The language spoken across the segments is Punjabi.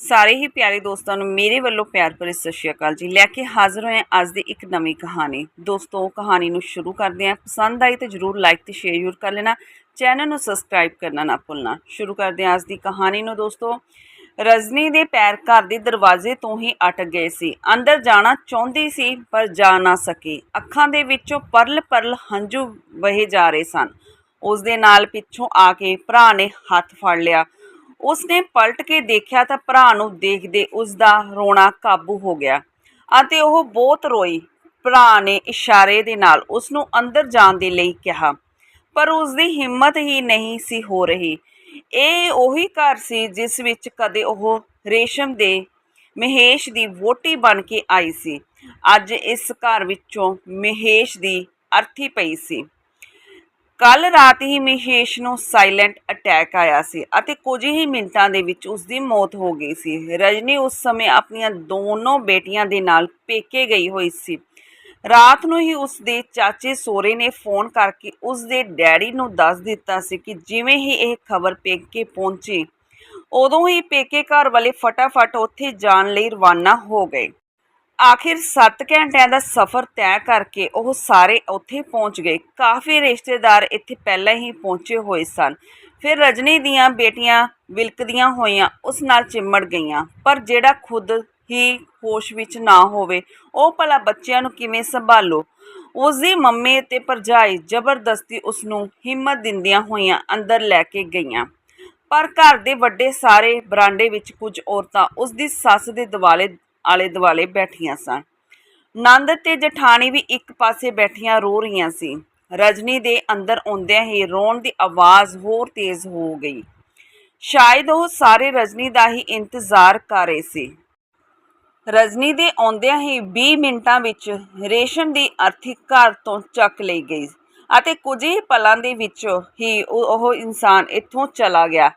ਸਾਰੇ ਹੀ ਪਿਆਰੇ ਦੋਸਤਾਂ ਨੂੰ ਮੇਰੇ ਵੱਲੋਂ ਪਿਆਰ ਭਰੀ ਸਤਿ ਸ਼੍ਰੀ ਅਕਾਲ ਜੀ। ਲੈ ਕੇ ਹਾਜ਼ਰ ਹੋਏ ਅੱਜ ਦੀ ਇੱਕ ਨਵੀਂ ਕਹਾਣੀ। ਦੋਸਤੋ ਕਹਾਣੀ ਨੂੰ ਸ਼ੁਰੂ ਕਰਦੇ ਹਾਂ। ਪਸੰਦ ਆਈ ਤਾਂ ਜਰੂਰ ਲਾਈਕ ਤੇ ਸ਼ੇਅਰ ਜ਼ਰੂਰ ਕਰ ਲੈਣਾ। ਚੈਨਲ ਨੂੰ ਸਬਸਕ੍ਰਾਈਬ ਕਰਨਾ ਨਾ ਭੁੱਲਣਾ। ਸ਼ੁਰੂ ਕਰਦੇ ਹਾਂ ਅੱਜ ਦੀ ਕਹਾਣੀ ਨੂੰ ਦੋਸਤੋ। ਰਜਨੀ ਦੇ ਪੈਰ ਘਰ ਦੇ ਦਰਵਾਜ਼ੇ ਤੋਂ ਹੀ ਅਟਕ ਗਏ ਸੀ। ਅੰਦਰ ਜਾਣਾ ਚਾਹੁੰਦੀ ਸੀ, ਪਰ ਜਾ ਨਾ ਸਕੀ। ਅੱਖਾਂ ਦੇ ਵਿੱਚੋਂ ਪਰਲ ਪਰਲ ਹੰਝੂ ਵਹੇ ਜਾ ਰਹੇ ਸਨ। ਉਸ ਦੇ ਨਾਲ ਪਿੱਛੋਂ ਆ ਕੇ ਭਰਾ ਨੇ ਹੱਥ ਫੜ ਲਿਆ। ਉਸਨੇ ਪਲਟ ਕੇ ਦੇਖਿਆ ਤਾਂ ਭਰਾ ਨੂੰ ਦੇਖਦੇ ਉਸ ਦਾ ਰੋਣਾ ਕਾਬੂ ਹੋ ਗਿਆ ਅਤੇ ਉਹ ਬਹੁਤ ਰੋਈ। ਭਰਾ ਨੇ ਇਸ਼ਾਰੇ ਦੇ ਨਾਲ ਉਸ ਨੂੰ ਅੰਦਰ ਜਾਣ ਦੇ ਲਈ ਕਿਹਾ, ਪਰ ਉਸ ਦੀ ਹਿੰਮਤ ਹੀ ਨਹੀਂ ਸੀ ਹੋ ਰਹੀ। ਇਹ ਉਹੀ ਘਰ ਸੀ ਜਿਸ ਵਿੱਚ ਕਦੇ ਉਹ ਰੇਸ਼ਮ ਦੇ ਮਹੇਸ਼ ਦੀ ਵੋਟੀ ਬਣ ਕੇ ਆਈ ਸੀ। ਅੱਜ ਇਸ ਘਰ ਵਿੱਚੋਂ ਮਹੇਸ਼ ਦੀ ਅਰਥੀ ਪਈ ਸੀ। ਕੱਲ ਰਾਤ ਹੀ ਮਹੇਸ਼ ਨੂੰ ਸਾਇਲੈਂਟ ਅਟੈਕ ਆਇਆ ਸੀ ਅਤੇ ਕੁਝ ਹੀ ਮਿੰਟਾਂ ਦੇ ਵਿੱਚ ਉਸ ਦੀ ਮੌਤ ਹੋ ਗਈ ਸੀ। ਰਜਨੀ ਉਸ ਸਮੇਂ ਆਪਣੀਆਂ ਦੋਨੋਂ ਬੇਟੀਆਂ ਦੇ ਨਾਲ ਪੇਕੇ ਗਈ ਹੋਈ ਸੀ। ਰਾਤ ਨੂੰ ਹੀ ਉਸ ਦੇ ਚਾਚੇ ਸੋਰੇ ਨੇ ਫੋਨ ਕਰਕੇ ਉਸ ਦੇ ਡੈਡੀ ਨੂੰ ਦੱਸ ਦਿੱਤਾ ਸੀ ਕਿ ਜਿਵੇਂ ਹੀ ਇਹ ਖਬਰ ਪੇਕੇ ਪਹੁੰਚੀ, ਉਦੋਂ ਹੀ ਪੇਕੇ ਘਰ ਵਾਲੇ ਫਟਾਫਟ ਉੱਥੇ ਜਾਣ ਲਈ ਰਵਾਨਾ ਹੋ ਗਏ। ਆਖਿਰ 7 ਘੰਟਿਆਂ ਦਾ ਸਫ਼ਰ ਤੈਅ ਕਰਕੇ ਉਹ ਸਾਰੇ ਉੱਥੇ ਪਹੁੰਚ ਗਏ। ਕਾਫੀ ਰਿਸ਼ਤੇਦਾਰ ਇੱਥੇ ਪਹਿਲਾਂ ਹੀ ਪਹੁੰਚੇ ਹੋਏ ਸਨ। ਫਿਰ ਰਜਨੀ ਦੀਆਂ ਬੇਟੀਆਂ ਵਿਲਕਦੀਆਂ ਹੋਈਆਂ ਉਸ ਨਾਲ ਚਿੰਮੜ ਗਈਆਂ। ਪਰ ਜਿਹੜਾ ਖੁਦ ਹੀ ਹੋਸ਼ ਵਿੱਚ ਨਾ ਹੋਵੇ, ਉਹ ਭਲਾ ਬੱਚਿਆਂ ਨੂੰ ਕਿਵੇਂ ਸੰਭਾਲੋ? ਉਸ ਦੀ ਮੰਮੀ ਤੇ ਭਰਜਾਈ ਜ਼ਬਰਦਸਤੀ ਉਸ ਨੂੰ ਹਿੰਮਤ ਦਿੰਦੀਆਂ ਹੋਈਆਂ ਅੰਦਰ ਲੈ ਕੇ ਗਈਆਂ। ਪਰ ਘਰ ਦੇ ਵੱਡੇ ਸਾਰੇ ਬਰਾਂਡੇ ਵਿੱਚ ਕੁਝ ਔਰਤਾਂ ਉਸ ਦੀ ਸੱਸ ਦੇ ਦਿਵਾਲੇ ਆਲੇ ਦੁਆਲੇ ਬੈਠੀਆਂ ਸਨ ਨੰਦ ਤੇ ਜਠਾਣੀ ਵੀ ਇੱਕ ਪਾਸੇ ਬੈਠੀਆਂ ਰੋ ਰਹੀਆਂ ਸੀ। ਰਜਨੀ ਦੇ ਅੰਦਰ ਆਉਂਦਿਆਂ ਹੀ ਰੋਣ ਦੀ ਆਵਾਜ਼ ਹੋਰ ਤੇਜ਼ ਹੋ ਗਈ। ਸ਼ਾਇਦ ਉਹ ਸਾਰੇ ਰਜਨੀ ਦਾ ਹੀ ਇੰਤਜ਼ਾਰ ਕਰ ਰਹੇ ਸੀ। ਰਜਨੀ ਦੇ ਆਉਂਦਿਆਂ ਹੀ 20 ਮਿੰਟਾਂ ਵਿੱਚ ਰੇਸ਼ਮ ਦੀ ਅਰਥੀ ਘਰ ਤੋਂ ਚੱਕ ਲਈ ਗਈ ਅਤੇ ਕੁਝ ਹੀ ਪਲਾਂ ਦੇ ਵਿੱਚ ਹੀ ਉਹ ਇਨਸਾਨ ਇੱਥੋਂ ਚਲਾ ਗਿਆ।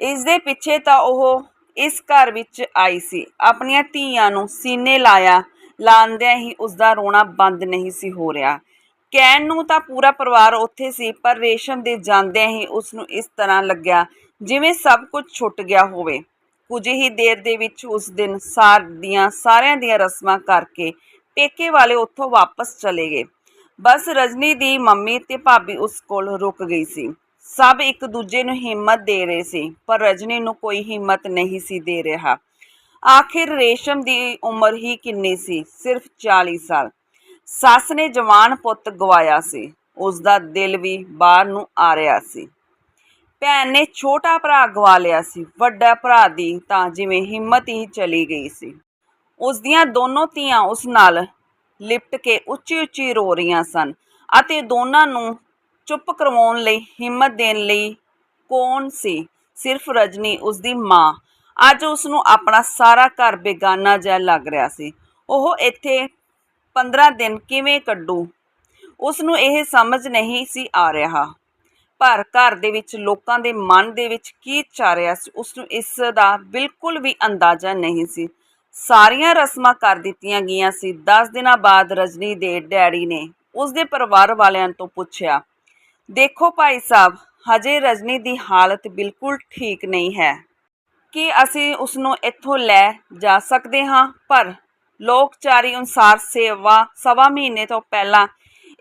ਇਸ ਦੇ ਪਿੱਛੇ ਤਾਂ ਉਹ ਇਸ ਘਰ ਵਿੱਚ ਆਈ ਸੀ। ਆਪਣੀਆਂ ਧੀਆਂ ਨੂੰ ਸੀਨੇ ਲਾਇਆ, ਲਾਂਦਿਆਂ ਹੀ ਉਸ ਦਾ ਰੋਣਾ ਬੰਦ ਨਹੀਂ ਸੀ ਹੋ ਰਿਹਾ। ਕਹਿਣ ਨੂੰ ਤਾਂ ਪੂਰਾ ਪਰਿਵਾਰ ਉੱਥੇ ਸੀ, ਪਰ ਰੇਸ਼ਮ ਦੇ ਜਾਂਦਿਆਂ ਹੀ ਉਸ ਨੂੰ ਇਸ ਤਰ੍ਹਾਂ ਲੱਗਿਆ ਜਿਵੇਂ ਸਭ ਕੁਝ ਛੁੱਟ ਗਿਆ ਹੋਵੇ। ਕੁਝ ਹੀ ਦੇਰ ਦੇ ਵਿੱਚ ਉਸ ਦਿਨ ਸਾਰ ਦੀਆਂ ਸਾਰਿਆਂ ਦੀਆਂ ਰਸਮਾਂ ਕਰਕੇ ਪੇਕੇ ਵਾਲੇ ਉੱਥੋਂ ਵਾਪਸ ਚਲੇ ਗਏ। ਬਸ ਰਜਨੀ ਦੀ ਮੰਮੀ ਤੇ ਭਾਬੀ ਉਸ ਕੋਲ ਰੁਕ ਗਈ ਸੀ। ਸਭ ਇੱਕ ਦੂਜੇ ਨੂੰ ਹਿੰਮਤ ਦੇ ਰਹੇ ਸੀ, ਪਰ ਰਜਨੀ ਨੂੰ ਕੋਈ ਹਿੰਮਤ ਨਹੀਂ ਸੀ ਦੇ ਰਿਹਾ। ਆਖਿਰ ਰੇਸ਼ਮ ਦੀ ਉਮਰ ਹੀ ਕਿੰਨੀ ਸੀ? ਸਿਰਫ 40 ਸਾਲ। ਸੱਸ ਨੇ ਜਵਾਨ ਪੁੱਤ ਗਵਾਇਆ ਸੀ। ਉਸ ਦਾ ਦਿਲ ਵੀ ਬਾਹਰ ਨੂੰ ਆ ਰਿਹਾ ਸੀ। ਭੈਣ ਨੇ ਛੋਟਾ ਭਰਾ ਗਵਾ ਲਿਆ ਸੀ। ਵੱਡਾ ਭਰਾ ਦੀ ਤਾਂ ਜਿਵੇਂ ਹਿੰਮਤ ਹੀ ਚਲੀ ਗਈ ਸੀ। ਉਸ ਦੀਆਂ ਦੋਨੋਂ ਧੀਆਂ ਉਸ ਨਾਲ ਲਿਪਟ ਕੇ ਉੱਚੀ ਉੱਚੀ ਰੋ ਰਹੀਆਂ ਸਨ ਅਤੇ ਦੋਨਾਂ ਨੂੰ ਚੁੱਪ ਕਰਵਾਉਣ ਲਈ, ਹਿੰਮਤ ਦੇਣ ਲਈ ਕੌਣ ਸੀ? ਸਿਰਫ ਰਜਨੀ ਉਸ ਦੀ ਮਾਂ। ਅੱਜ ਉਸ ਨੂੰ ਆਪਣਾ ਸਾਰਾ ਘਰ ਬੇਗਾਨਾ ਜਿਹਾ ਲੱਗ ਰਿਹਾ ਸੀ। ਉਹ ਇੱਥੇ 15 ਦਿਨ ਕਿਵੇਂ ਕੱਢੂ? ਉਸ ਨੂੰ ਇਹ ਸਮਝ ਨਹੀਂ ਸੀ ਆ ਰਿਹਾ। ਪਰ ਘਰ ਦੇ ਵਿੱਚ, ਲੋਕਾਂ ਦੇ ਮਨ ਦੇ ਵਿੱਚ ਕੀ ਚੱਲ ਰਿਹਾ ਸੀ ਉਸ ਨੂੰ ਇਸ ਦਾ ਬਿਲਕੁਲ ਵੀ ਅੰਦਾਜ਼ਾ ਨਹੀਂ ਸੀ। ਸਾਰੀਆਂ ਰਸਮਾਂ ਕਰ ਦਿੱਤੀਆਂ ਗਈਆਂ ਸੀ। 10 ਦਿਨਾਂ ਬਾਅਦ ਰਜਨੀ ਦੇ ਡੈਡੀ ਨੇ ਉਸ ਦੇ ਪਰਿਵਾਰ ਵਾਲਿਆਂ ਤੋਂ ਪੁੱਛਿਆ ਦੇਖੋ ਭਾਈ ਸਾਹਿਬ, ਹਜੇ ਰਜਨੀ ਦੀ ਹਾਲਤ ਬਿਲਕੁਲ ਠੀਕ ਨਹੀਂ ਹੈ। ਕਿ ਅਸੀਂ ਉਸ ਨੂੰ ਇੱਥੋਂ ਲੈ ਜਾ ਸਕਦੇ ਹਾਂ? ਪਰ ਲੋਕਚਾਰੀ ਅਨੁਸਾਰ ਸੇਵਾ, ਸਵਾ ਮਹੀਨੇ ਤੋਂ ਪਹਿਲਾਂ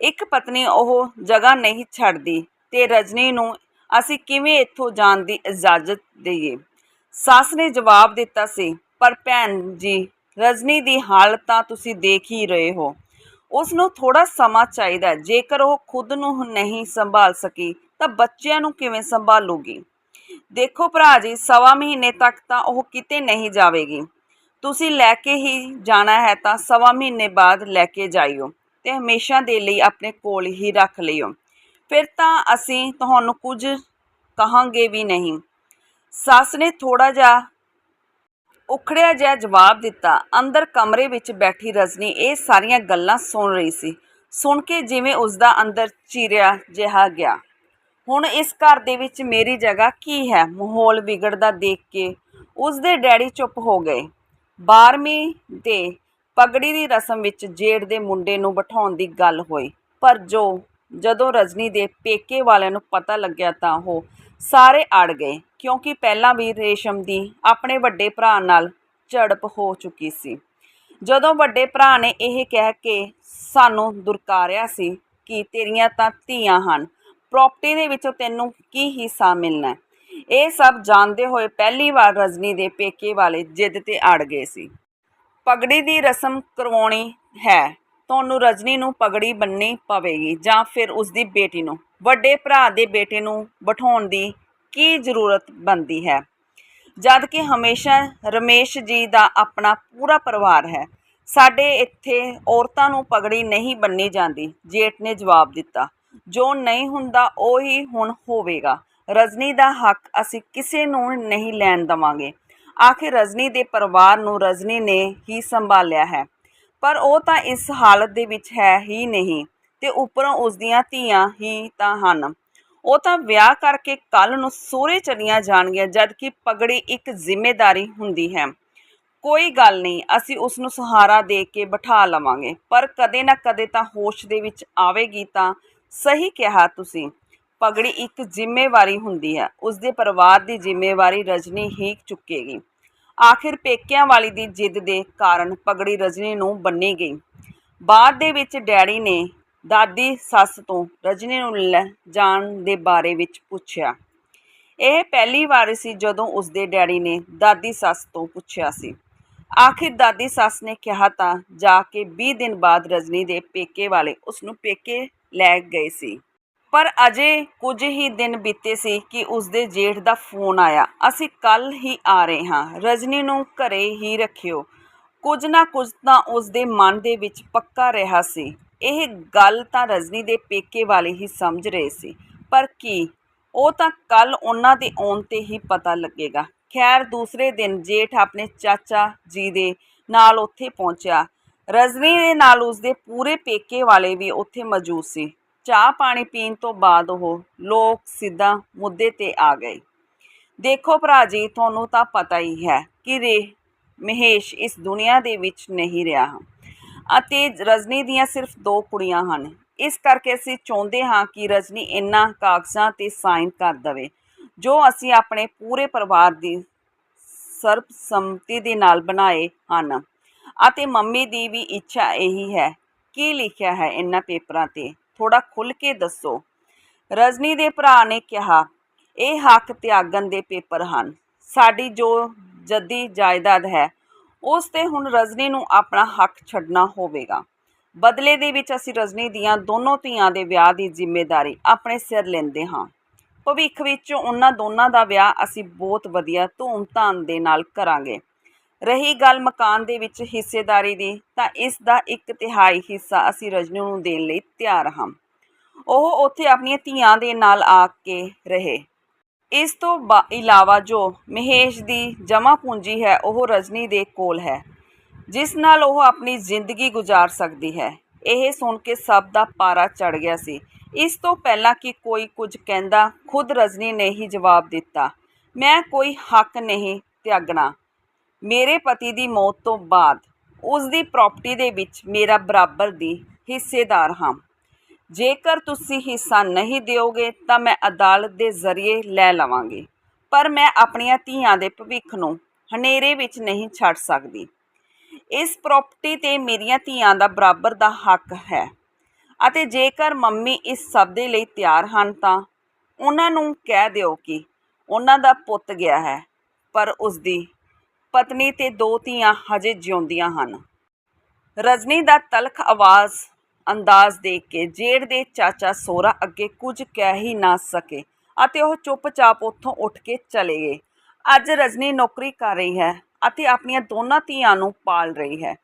ਇੱਕ ਪਤਨੀ ਉਹ ਜਗ੍ਹਾ ਨਹੀਂ ਛੱਡਦੀ ਤੇ ਰਜਨੀ ਨੂੰ ਅਸੀਂ ਕਿਵੇਂ ਇੱਥੋਂ ਜਾਣ ਦੀ ਇਜਾਜ਼ਤ ਦਈਏ? ਸੱਸ ਨੇ ਜਵਾਬ ਦਿੱਤਾ ਸੀ, ਪਰ ਭੈਣ ਜੀ, ਰਜਨੀ ਦੀ ਹਾਲਤ ਤਾਂ ਤੁਸੀਂ ਦੇਖ ਹੀ ਰਹੇ ਹੋ। ਉਸ ਨੂੰ ਥੋੜਾ ਸਮਾਂ ਚਾਹੀਦਾ ਜੇਕਰ ਉਹ ਖੁਦ ਨੂੰ ਨਹੀਂ ਸੰਭਾਲ ਸਕੀ, ਤਾਂ ਬੱਚਿਆਂ ਨੂੰ ਕਿਵੇਂ ਸੰਭਾਲੂਗੀ? ਦੇਖੋ ਭਰਾ ਜੀ, ਸਵਾ ਮਹੀਨੇ ਤੱਕ ਤਾਂ ਉਹ ਕਿਤੇ ਨਹੀਂ ਜਾਵੇਗੀ। ਤੁਸੀਂ ਲੈ ਕੇ ਹੀ ਜਾਣਾ ਹੈ ਤਾਂ ਸਵਾ ਮਹੀਨੇ ਬਾਅਦ ਲੈ ਕੇ ਜਾਇਓ ਤੇ ਹਮੇਸ਼ਾ ਦੇ ਲਈ ਆਪਣੇ ਕੋਲ ਹੀ ਰੱਖ ਲਿਓ। ਫਿਰ ਤਾਂ ਅਸੀਂ ਤੁਹਾਨੂੰ ਕੁਝ ਕਹਾਂਗੇ ਵੀ ਨਹੀਂ। ਸੱਸ ਨੇ ਥੋੜਾ ਜਿਹਾ ਉਖੜਿਆ ਜਿਹਾ ਜਵਾਬ ਦਿੱਤਾ। ਅੰਦਰ ਕਮਰੇ ਵਿੱਚ ਬੈਠੀ ਰਜਨੀ ਇਹ ਸਾਰੀਆਂ ਗੱਲਾਂ ਸੁਣ ਰਹੀ ਸੀ। ਸੁਣ ਕੇ ਜਿਵੇਂ ਉਸ ਦਾ ਅੰਦਰ ਚੀਰਿਆ ਜਿਹਾ ਗਿਆ। ਹੁਣ ਇਸ ਘਰ ਦੇ ਵਿੱਚ ਮੇਰੀ ਜਗ੍ਹਾ ਕੀ ਹੈ? ਮਾਹੌਲ ਵਿਗੜਦਾ ਦੇਖ ਕੇ ਉਸ ਦੇ ਡੈਡੀ ਚੁੱਪ ਹੋ ਗਏ। 12ਵੀਂ ਦੇ ਪਗੜੀ ਦੀ ਰਸਮ ਵਿੱਚ ਜੇੜ ਦੇ ਮੁੰਡੇ ਨੂੰ ਬਿਠਾਉਣ ਦੀ ਗੱਲ ਹੋਈ। ਪਰ ਜੋ ਜਦੋਂ ਰਜਨੀ ਦੇ ਪੇਕੇ ਵਾਲਿਆਂ ਨੂੰ ਪਤਾ ਲੱਗਿਆ ਤਾਂ ਉਹ ਸਾਰੇ ਅੜ ਗਏ ਕਿਉਂਕਿ ਪਹਿਲਾਂ ਵੀ ਰੇਸ਼ਮ ਦੀ ਆਪਣੇ ਵੱਡੇ ਭਰਾ ਨਾਲ ਝੜਪ ਹੋ ਚੁੱਕੀ ਸੀ। ਜਦੋਂ ਵੱਡੇ ਭਰਾ ਨੇ ਇਹ ਕਹਿ ਕੇ ਸਾਨੂੰ ਦੁਰਕਾਰਿਆ ਸੀ ਕਿ ਤੇਰੀਆਂ ਤਾਂ ਧੀਆਂ ਹਨ ਪ੍ਰਾਪਰਟੀ ਦੇ ਵਿੱਚੋਂ ਤੈਨੂੰ ਕੀ ਹਿੱਸਾ ਮਿਲਣਾ ਇਹ ਸਭ ਜਾਣਦੇ ਹੋਏ ਪਹਿਲੀ ਵਾਰ ਰਜਨੀ ਦੇ ਪੇਕੇ ਵਾਲੇ ਜਿੱਦ ਤੇ ਅੜ ਗਏ ਸੀ। ਪਗੜੀ ਦੀ ਰਸਮ ਕਰਵਾਉਣੀ ਹੈ, ਤੁਹਾਨੂੰ ਰਜਨੀ ਨੂੰ ਪਗੜੀ ਬੰਨਣੀ ਪਵੇਗੀ ਜਾਂ ਫਿਰ ਉਸ ਦੀ ਬੇਟੀ ਨੂੰ। ਵੱਡੇ ਭਰਾ ਦੇ ਬੇਟੇ ਨੂੰ ਬਿਠਾਉਣ ਦੀ ਕੀ ਜ਼ਰੂਰਤ ਬਣਦੀ ਹੈ? ਜਦ ਕਿ ਹਮੇਸ਼ਾ ਰਮੇਸ਼ ਜੀ ਦਾ ਆਪਣਾ ਪੂਰਾ ਪਰਿਵਾਰ ਹੈ। ਸਾਡੇ ਇੱਥੇ ਔਰਤਾਂ ਨੂੰ ਪਗੜੀ ਨਹੀਂ ਬੰਨੀ ਜਾਂਦੀ, ਜੇਠ ਨੇ ਜਵਾਬ ਦਿੱਤਾ। ਜੋ ਨਹੀਂ ਹੁੰਦਾ, ਉਹ ਹੀ ਹੁਣ ਹੋਵੇਗਾ। ਰਜਨੀ ਦਾ ਹੱਕ ਅਸੀਂ ਕਿਸੇ ਨੂੰ ਨਹੀਂ ਲੈਣ ਦਵਾਂਗੇ। ਆਖਿਰ ਰਜਨੀ ਦੇ ਪਰਿਵਾਰ ਨੂੰ ਰਜਨੀ ਨੇ ਹੀ ਸੰਭਾਲਿਆ ਹੈ। ਪਰ ਉਹ ਤਾਂ ਇਸ ਹਾਲਤ ਦੇ ਵਿੱਚ ਹੈ ਹੀ ਨਹੀਂ। ਤੇ ਉੱਪਰੋਂ ਉਸ ਦੀਆਂ ਧੀਆਂ ਹੀ ਤਾਂ ਹਨ। ਉਹ ਤਾਂ ਵਿਆਹ ਕਰਕੇ ਕੱਲ ਨੂੰ ਸਹੁਰੇ ਚਲੀਆਂ ਜਾਣਗੀਆਂ ਜਦ ਕਿ ਪਗੜੀ ਇੱਕ ਜ਼ਿੰਮੇਵਾਰੀ ਹੁੰਦੀ ਹੈ। ਕੋਈ ਗੱਲ ਨਹੀਂ, ਅਸੀਂ ਉਸ ਨੂੰ ਸਹਾਰਾ ਦੇ ਕੇ ਬਿਠਾ ਲਵਾਂਗੇ। ਪਰ ਕਦੇ ਨਾ ਕਦੇ ਤਾਂ ਹੋਸ਼ ਦੇ ਵਿੱਚ ਆਵੇਗੀ ਤਾਂ ਸਹੀ ਕਿਹਾ ਤੁਸੀਂ। ਪਗੜੀ ਇੱਕ ਜ਼ਿੰਮੇਵਾਰੀ ਹੁੰਦੀ ਹੈ। ਉਸ ਦੇ ਪਰਿਵਾਰ ਦੀ ਜ਼ਿੰਮੇਵਾਰੀ ਰਜਨੀ ਹੀ ਚੁੱਕੇਗੀ। ਆਖਿਰ ਪੇਕਿਆਂ ਵਾਲੀ ਦੀ ਜਿੱਦ ਦੇ ਕਾਰਨ ਪਗੜੀ ਰਜਨੀ ਨੂੰ ਬੰਨੀ ਗਈ। ਬਾਅਦ ਦੇ ਵਿੱਚ ਡੈਡੀ ਨੇ ਦਾਦੀ ਸੱਸ ਤੋਂ ਰਜਨੀ ਨੂੰ ਲੈ ਜਾਣ ਦੇ ਬਾਰੇ ਵਿੱਚ ਪੁੱਛਿਆ। ਇਹ ਪਹਿਲੀ ਵਾਰ ਸੀ ਜਦੋਂ ਉਸਦੇ ਡੈਡੀ ਨੇ ਦਾਦੀ ਸੱਸ ਤੋਂ ਪੁੱਛਿਆ ਸੀ। ਆਖਿਰ ਦਾਦੀ ਸੱਸ ਨੇ ਕਿਹਾ ਤਾਂ ਜਾ ਕੇ 20 ਦਿਨ ਬਾਅਦ ਰਜਨੀ ਦੇ ਪੇਕੇ ਵਾਲੇ ਉਸ ਨੂੰ ਪੇਕੇ ਲੈ ਗਏ ਸੀ। ਪਰ ਅਜੇ ਕੁਝ ਹੀ ਦਿਨ ਬੀਤੇ ਸੀ ਕਿ ਉਸਦੇ ਜੇਠ ਦਾ ਫੋਨ ਆਇਆ। ਅਸੀਂ ਕੱਲ ਹੀ ਆ ਰਹੇ ਹਾਂ। ਰਜਨੀ ਨੂੰ ਘਰੇ ਹੀ ਰੱਖਿਓ। ਕੁਝ ਨਾ ਕੁਝ ਤਾਂ ਉਸਦੇ ਮਨ ਦੇ ਵਿੱਚ ਪੱਕਾ ਰਿਹਾ ਸੀ। ਇਹ ਗੱਲ ਤਾਂ ਰਜਨੀ ਦੇ ਪੇਕੇ ਵਾਲੇ ਹੀ ਸਮਝ ਰਹੇ ਸੀ। ਪਰ ਕੀ? ਉਹ ਤਾਂ ਕੱਲ ਉਹਨਾਂ ਦੇ ਆਉਣ ਤੇ ਹੀ ਪਤਾ ਲੱਗੇਗਾ। ਖੈਰ, ਦੂਸਰੇ ਦਿਨ ਜੇਠ ਆਪਣੇ ਚਾਚਾ ਜੀ ਦੇ ਨਾਲ ਉੱਥੇ ਪਹੁੰਚਿਆ। ਰਜਨੀ ਦੇ ਨਾਲ ਉਸਦੇ ਪੂਰੇ ਪੇਕੇ ਵਾਲੇ ਵੀ ਉੱਥੇ ਮੌਜੂਦ ਸੀ। ਚਾਹ ਪਾਣੀ ਪੀਣ ਤੋਂ ਬਾਅਦ ਉਹ ਲੋਕ ਸਿੱਧਾ ਮੁੱਦੇ ਤੇ ਆ ਗਏ। ਦੇਖੋ ਭਰਾ ਜੀ, ਤੁਹਾਨੂੰ ਤਾਂ ਪਤਾ ਹੀ ਹੈ ਕਿ ਰੇ, ਮਹੇਸ਼ ਇਸ ਦੁਨੀਆ ਦੇ ਵਿੱਚ ਨਹੀਂ ਰਿਹਾ। ਅਤੇ ਰਜਨੀ ਦੀਆਂ ਸਿਰਫ ਦੋ ਕੁੜੀਆਂ ਹਨ। ਇਸ ਕਰਕੇ ਅਸੀਂ ਚਾਹੁੰਦੇ ਹਾਂ ਕਿ ਰਜਨੀ ਇਹਨਾਂ ਕਾਗਜ਼ਾਂ ਤੇ ਸਾਈਨ ਕਰ ਦਵੇ, ਜੋ ਅਸੀਂ ਆਪਣੇ ਪੂਰੇ ਪਰਿਵਾਰ ਦੀ ਸਰਬਸੰਮਤੀ ਦੇ ਨਾਲ ਬਣਾਏ ਹਨ। ਅਤੇ ਮੰਮੀ ਦੀ ਵੀ ਇੱਛਾ ਇਹੀ ਹੈ। ਕੀ ਲਿਖਿਆ ਹੈ ਇਹਨਾਂ ਪੇਪਰਾਂ ਤੇ? ਥੋੜਾ ਖੁੱਲ ਕੇ ਦੱਸੋ। ਰਜਨੀ ਦੇ ਭਰਾ ਨੇ ਕਿਹਾ, ਇਹ ਹੱਕ ਤਿਆਗਨ ਦੇ ਪੇਪਰ ਹਨ। ਸਾਡੀ ਜੋ ਜੱਦੀ ਜਾਇਦਾਦ ਹੈ ਉਸ ਤੇ ਹੁਣ ਰਜਨੀ ਨੂੰ ਆਪਣਾ ਹੱਕ ਛੱਡਣਾ ਹੋਵੇਗਾ। ਬਦਲੇ ਦੇ ਵਿੱਚ ਅਸੀਂ ਰਜਨੀ ਦੀਆਂ ਦੋਨੋਂ ਧੀਆਂ ਦੇ ਵਿਆਹ ਦੀ ਜ਼ਿੰਮੇਵਾਰੀ ਆਪਣੇ ਸਿਰ ਲੈਂਦੇ ਹਾਂ। ਭਵਿੱਖ ਵਿੱਚ ਉਹਨਾਂ ਦੋਨਾਂ ਦਾ ਵਿਆਹ ਅਸੀਂ ਬਹੁਤ ਵਧੀਆ ਧੂਮ-ਧਾਮ ਦੇ ਨਾਲ ਕਰਾਂਗੇ। ਰਹੀ ਗੱਲ ਮਕਾਨ ਦੇ ਵਿੱਚ ਹਿੱਸੇਦਾਰੀ ਦੀ, ਤਾਂ ਇਸ ਦਾ ਇੱਕ ਤਿਹਾਈ ਹਿੱਸਾ ਅਸੀਂ ਰਜਨੀ ਨੂੰ ਦੇਣ ਲਈ ਤਿਆਰ ਹਾਂ। ਉਹ ਉੱਥੇ ਆਪਣੀਆਂ ਧੀਆਂ ਦੇ ਨਾਲ ਆ ਕੇ ਰਹੇ। ਇਸ ਤੋਂ ਬਾ- ਇਲਾਵਾ ਜੋ ਮਹੇਸ਼ ਦੀ ਜਮ੍ਹਾਂ ਪੂੰਜੀ ਹੈ, ਉਹ ਰਜਨੀ ਦੇ ਕੋਲ ਹੈ, ਜਿਸ ਨਾਲ ਉਹ ਆਪਣੀ ਜ਼ਿੰਦਗੀ ਗੁਜ਼ਾਰ ਸਕਦੀ ਹੈ। ਇਹ ਸੁਣ ਕੇ ਸਭ ਦਾ ਪਾਰਾ ਚੜ ਗਿਆ ਸੀ। ਇਸ ਤੋਂ ਪਹਿਲਾਂ ਕਿ ਕੋਈ ਕੁਝ ਕਹਿੰਦਾ, ਖੁਦ ਰਜਨੀ ਨੇ ਹੀ ਜਵਾਬ ਦਿੱਤਾ, ਮੈਂ ਕੋਈ ਹੱਕ ਨਹੀਂ ਤਿਆਗਣਾ। ਮੇਰੇ ਪਤੀ ਦੀ ਮੌਤ ਤੋਂ ਬਾਅਦ ਉਸ ਦੀ ਪ੍ਰਾਪਰਟੀ ਦੇ ਵਿੱਚ ਮੇਰਾ ਬਰਾਬਰ ਦੀ ਹਿੱਸੇਦਾਰ ਹਾਂ। ਜੇਕਰ ਤੁਸੀਂ ਹਿੱਸਾ ਨਹੀਂ ਦਿਓਗੇ, ਤਾਂ ਮੈਂ ਅਦਾਲਤ ਦੇ ਜ਼ਰੀਏ ਲੈ ਲਵਾਂਗੀ। ਪਰ ਮੈਂ ਆਪਣੀਆਂ ਧੀਆਂ ਦੇ ਭਵਿੱਖ ਨੂੰ ਹਨੇਰੇ ਵਿੱਚ ਨਹੀਂ ਛੱਡ ਸਕਦੀ। ਇਸ ਪ੍ਰਾਪਰਟੀ ਤੇ ਮੇਰੀਆਂ ਧੀਆਂ ਦਾ ਬਰਾਬਰ ਦਾ ਹੱਕ ਹੈ। ਅਤੇ ਜੇਕਰ ਮੰਮੀ ਇਸ ਸਭ ਦੇ ਲਈ ਤਿਆਰ ਹਨ, ਤਾਂ ਉਹਨਾਂ ਨੂੰ ਕਹਿ ਦਿਓ ਕਿ ਉਹਨਾਂ ਦਾ ਪੁੱਤ ਗਿਆ ਹੈ। ਪਰ ਉਸ ਦੀ ਪਤਨੀ ਤੇ ਦੋ ਧੀਆਂ ਹਜੇ ਜਿਉਂਦੀਆਂ ਹਨ। ਰਜਨੀ ਦਾ ਤਲਖ ਆਵਾਜ਼ ਅੰਦਾਜ਼ ਦੇਖ ਕੇ ਜੇੜ ਦੇ ਚਾਚਾ ਸੋਹਰਾ ਅੱਗੇ ਕੁਝ ਕਹਿ ਹੀ ਨਾ ਸਕੇ ਅਤੇ ਉਹ ਚੁੱਪਚਾਪ ਉੱਥੋਂ ਉੱਠ ਕੇ ਚਲੇ ਗਏ। ਅੱਜ ਰਜਨੀ ਨੌਕਰੀ ਕਰ ਰਹੀ ਹੈ ਅਤੇ ਆਪਣੀਆਂ ਦੋਨਾਂ ਧੀਆਂ ਨੂੰ ਪਾਲ ਰਹੀ ਹੈ।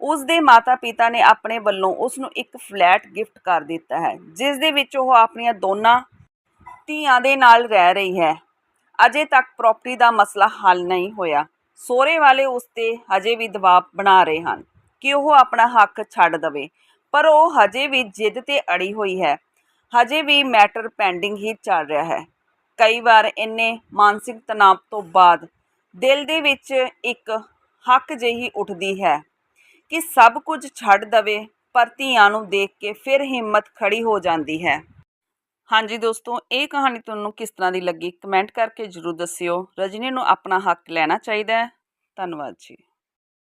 ਉਸ ਦੇ ਮਾਤਾ-ਪਿਤਾ ਨੇ ਆਪਣੇ ਵੱਲੋਂ ਉਸ ਨੂੰ ਇੱਕ ਫਲੈਟ ਗਿਫਟ ਕਰ ਦਿੱਤਾ ਹੈ, ਜਿਸ ਦੇ ਵਿੱਚ ਉਹ ਆਪਣੀਆਂ ਦੋਨਾਂ ਧੀਆਂ ਦੇ ਨਾਲ ਰਹਿ ਰਹੀ ਹੈ। ਅਜੇ ਤੱਕ ਪ੍ਰਾਪਰਟੀ ਦਾ ਮਸਲਾ ਹੱਲ ਨਹੀਂ ਹੋਇਆ। ਸੋਹਰੇ ਵਾਲੇ ਉਸ ਤੇ ਹਜੇ ਵੀ ਦਬਾਅ ਬਣਾ ਰਹੇ ਹਨ ਕਿ ਉਹ ਆਪਣਾ ਹੱਕ ਛੱਡ ਦਵੇ। ਪਰ ਉਹ ਹਜੇ ਵੀ ਜਿੱਦ ਤੇ ਅੜੀ ਹੋਈ ਹੈ। ਹਜੇ ਵੀ ਮੈਟਰ ਪੈਂਡਿੰਗ ਹੀ ਚੱਲ ਰਿਹਾ ਹੈ। ਕਈ ਵਾਰ ਇੰਨੇ ਮਾਨਸਿਕ ਤਣਾਅ ਤੋਂ ਬਾਅਦ ਦਿਲ ਦੇ ਵਿੱਚ ਇੱਕ ਹੱਕ ਜਿਹੀ ਉੱਠਦੀ ਹੈ ਕਿ ਸਭ ਕੁਝ ਛੱਡ ਦਵੇ, ਪਰ ਧੀਆਂ ਨੂੰ ਦੇਖ ਕੇ ਫਿਰ ਹਿੰਮਤ ਖੜੀ ਹੋ ਜਾਂਦੀ ਹੈ। ਹਾਂਜੀ ਦੋਸਤੋ, ਇਹ ਕਹਾਣੀ ਤੁਹਾਨੂੰ ਕਿਸ ਤਰ੍ਹਾਂ ਦੀ ਲੱਗੀ? ਕਮੈਂਟ ਕਰਕੇ ਜ਼ਰੂਰ ਦੱਸਿਓ। ਰਜਨੀ ਨੂੰ ਆਪਣਾ ਹੱਕ ਲੈਣਾ ਚਾਹੀਦਾ ਹੈ। ਧੰਨਵਾਦ ਜੀ।